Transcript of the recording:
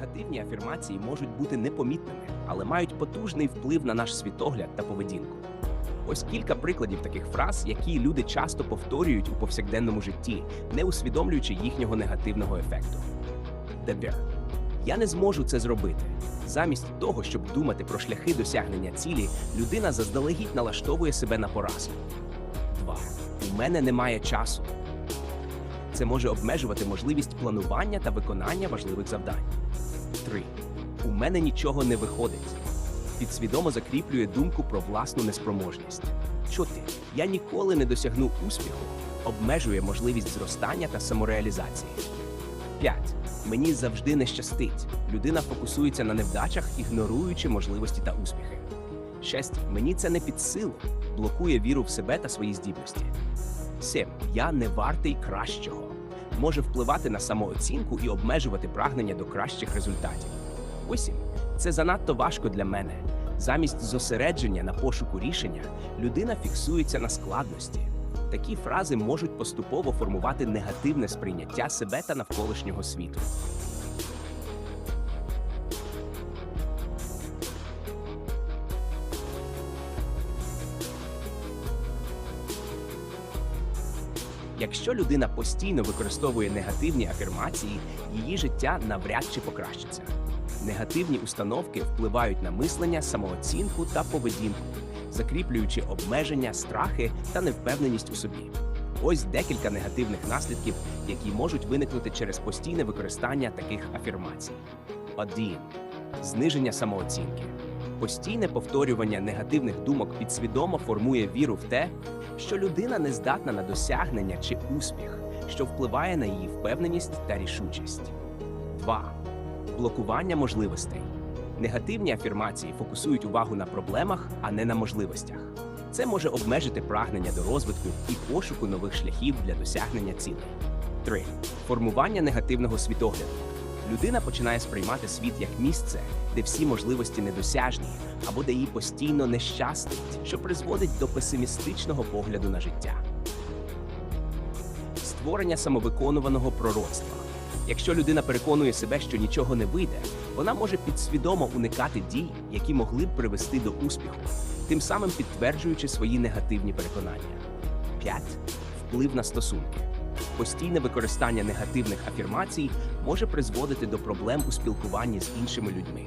Негативні афірмації можуть бути непомітними, але мають потужний вплив на наш світогляд та поведінку. Ось кілька прикладів таких фраз, які люди часто повторюють у повсякденному житті, не усвідомлюючи їхнього негативного ефекту. Тепер я не зможу це зробити. Замість того, щоб думати про шляхи досягнення цілі, людина заздалегідь налаштовує себе на поразку. 2. У мене немає часу. Це може обмежувати можливість планування та виконання важливих завдань. 3. У мене нічого не виходить. Підсвідомо закріплює думку про власну неспроможність. 4. Я ніколи не досягну успіху. Обмежує можливість зростання та самореалізації. 5. Мені завжди не щастить. Людина фокусується на невдачах, ігноруючи можливості та успіхи. 6. Мені це не під силу. Блокує віру в себе та свої здібності. 7. Я не вартий кращого. Може впливати на самооцінку і обмежувати прагнення до кращих результатів. 8. Це занадто важко для мене. Замість зосередження на пошуку рішення людина фіксується на складності. Такі фрази можуть поступово формувати негативне сприйняття себе та навколишнього світу. Якщо людина постійно використовує негативні афірмації, її життя навряд чи покращиться. Негативні установки впливають на мислення, самооцінку та поведінку, закріплюючи обмеження, страхи та невпевненість у собі. Ось декілька негативних наслідків, які можуть виникнути через постійне використання таких афірмацій. 1. Зниження самооцінки. Постійне повторювання негативних думок підсвідомо формує віру в те, що людина не здатна на досягнення чи успіх, що впливає на її впевненість та рішучість. 2. Блокування можливостей. Негативні афірмації фокусують увагу на проблемах, а не на можливостях. Це може обмежити прагнення до розвитку і пошуку нових шляхів для досягнення цілей. 3. Формування негативного світогляду. Людина починає сприймати світ як місце, де всі можливості недосяжні, або де їй постійно не щастить, що призводить до песимістичного погляду на життя. Створення самовиконуваного пророцтва. Якщо людина переконує себе, що нічого не вийде, вона може підсвідомо уникати дій, які могли б привести до успіху, тим самим підтверджуючи свої негативні переконання. 5. Вплив на стосунки. Постійне використання негативних афірмацій може призводити до проблем у спілкуванні з іншими людьми.